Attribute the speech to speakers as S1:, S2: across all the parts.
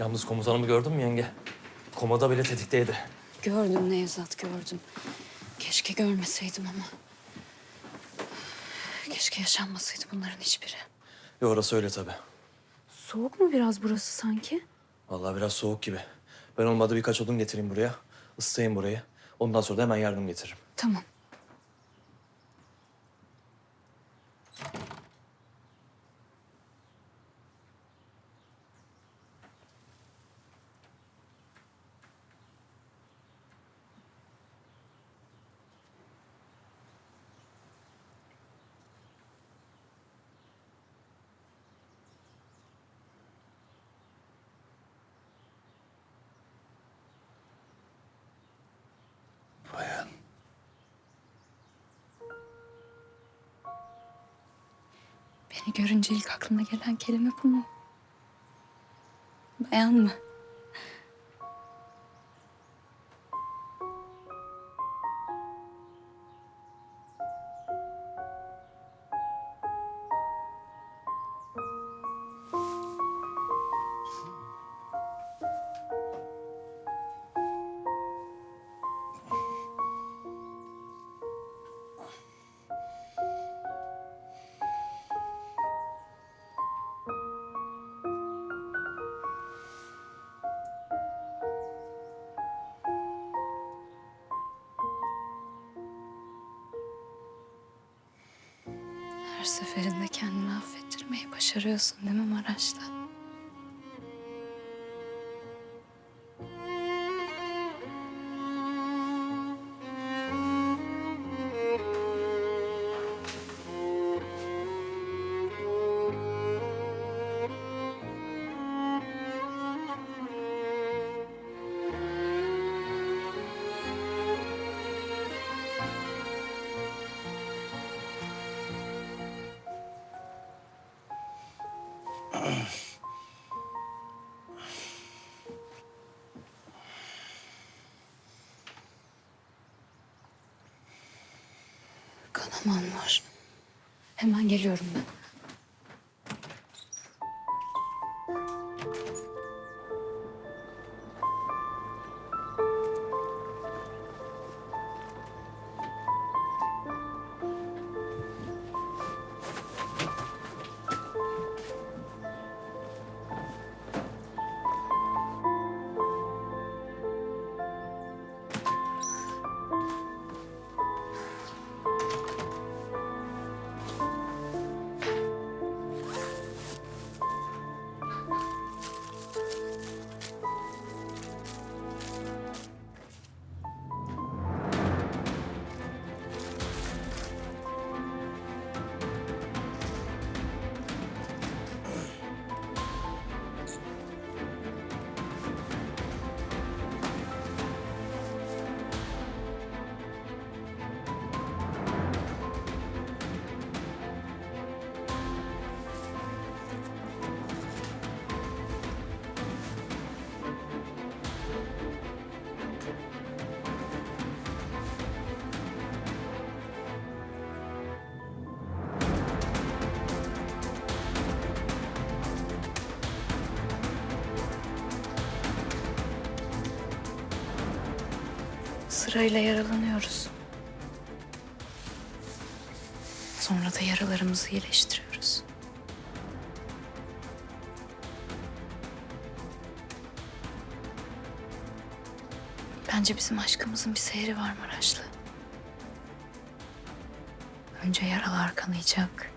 S1: Yalnız komutanımı gördün mü yenge? Komada bile tetikteydi.
S2: Gördüm Nevzat gördüm. Keşke görmeseydim ama. Keşke yaşanmasaydı bunların hiçbiri.
S1: Ve orası öyle tabii.
S2: Soğuk mu biraz burası sanki?
S1: Vallahi biraz soğuk gibi. Ben olmadı birkaç odun getireyim buraya. Isıtayım burayı. Ondan sonra da hemen yardım getiririm.
S2: Tamam. Beni görünce ilk aklına gelen kelime bu mu? Bayan mı? Her seferinde kendini affettirmeyi başarıyorsun değil mi Maraş'ta? Kanaman var. Hemen geliyorum ben. Sırayla yaralanıyoruz. Sonra da yaralarımızı iyileştiriyoruz. Bence bizim aşkımızın bir seyri var Maraşlı. Önce yaralar kanayacak.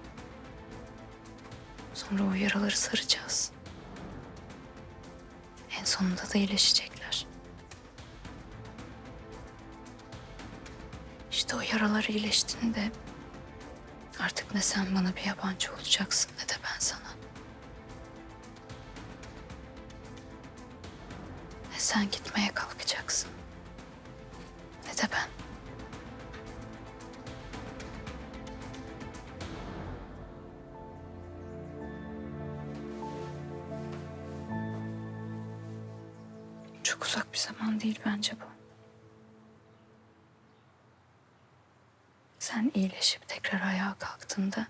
S2: Sonra o yaraları saracağız. En sonunda da iyileşecekler. İşte o yaralar iyileştiğinde artık ne sen bana bir yabancı olacaksın ne de ben sana. Ne sen gitmeye kalkacaksın ne de ben. Çok uzak bir zaman değil bence bu. Sen iyileşip tekrar ayağa kalktığında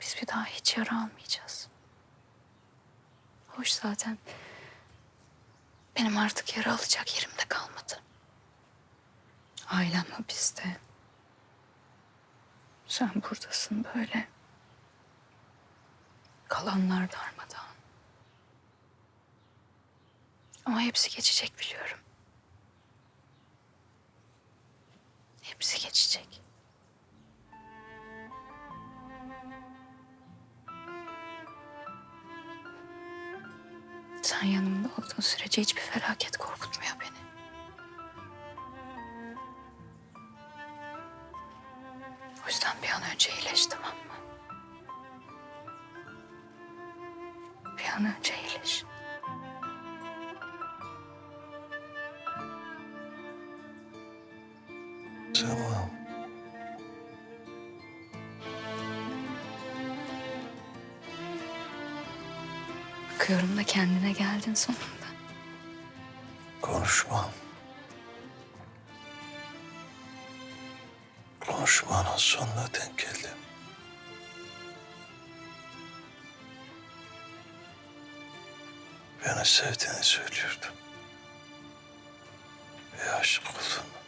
S2: biz bir daha hiç yara almayacağız. Hoş zaten. Benim artık yara alacak yerim de kalmadı. Ailem hapiste. Sen buradasın böyle. Kalanlar darmadağın. Ama hepsi geçecek biliyorum. Hepsi geçecek. Sen yanımda olduğun sürece hiçbir felaket korkutmuyor beni. O yüzden bir an önce iyileş tamam mı? Bir an önce
S3: Tamam.
S2: Bakıyorum da kendine geldin sonunda.
S3: Konuşmam. Konuşmanın sonuna denk geldim. Beni sevdiğini söylüyordun. Ve aşık oldun.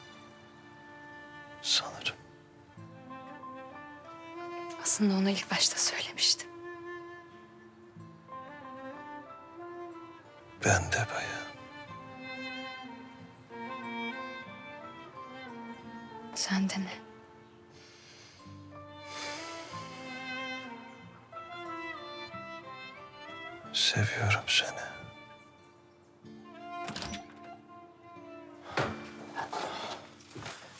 S2: Aslında onu ilk başta söylemiştim.
S3: Ben de bayağı.
S2: Sen de ne?
S3: Seviyorum seni.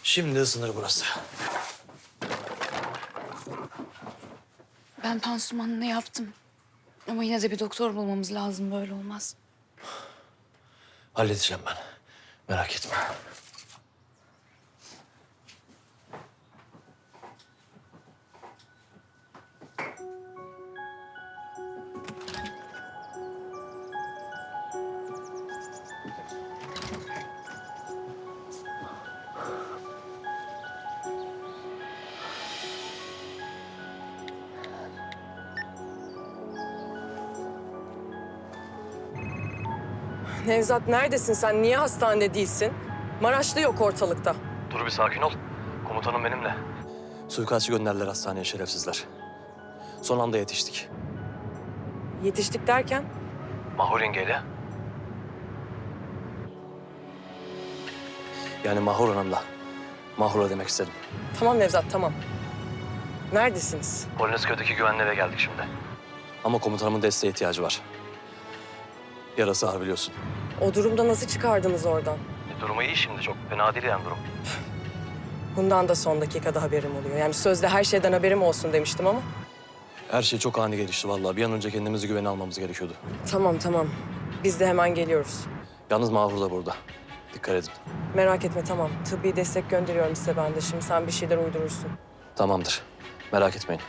S1: Şimdi ısınır burası.
S2: Ben pansumanını yaptım. Ama yine de bir doktor bulmamız lazım. Böyle olmaz.
S1: Halledeceğim ben. Merak etme.
S4: Nevzat neredesin sen? Niye hastanede değilsin? Maraşlı yok ortalıkta.
S1: Dur bir sakin ol. Komutanım benimle. Suikastçı gönderdiler hastaneye şerefsizler. Son anda yetiştik.
S4: Yetiştik derken
S1: Mahur yengeyle. Yani Mahur Hanım'la. Mahur'a demek istedim.
S4: tamam Nevzat tamam. Neredesiniz?
S1: Polonezköy'deki güvenli eve geldik şimdi. Ama komutanımın desteğe ihtiyacı var. Yarası ağır biliyorsun.
S4: O durumda nasıl çıkardınız oradan?
S1: E, durumu iyi şimdi çok. Fena değil yani durum.
S4: Bundan da son dakikada haberim oluyor. Yani sözde her şeyden haberim olsun demiştim ama.
S1: Her şey çok ani gelişti vallahi. Bir an önce kendimizi güvene almamız gerekiyordu.
S4: Tamam tamam. Biz de hemen geliyoruz.
S1: Yalnız Mahur da burada. Dikkat edin.
S4: Merak etme tamam. Tıbbi destek gönderiyorum size ben de. Şimdi sen bir şeyler uydurursun.
S1: Tamamdır. Merak etmeyin.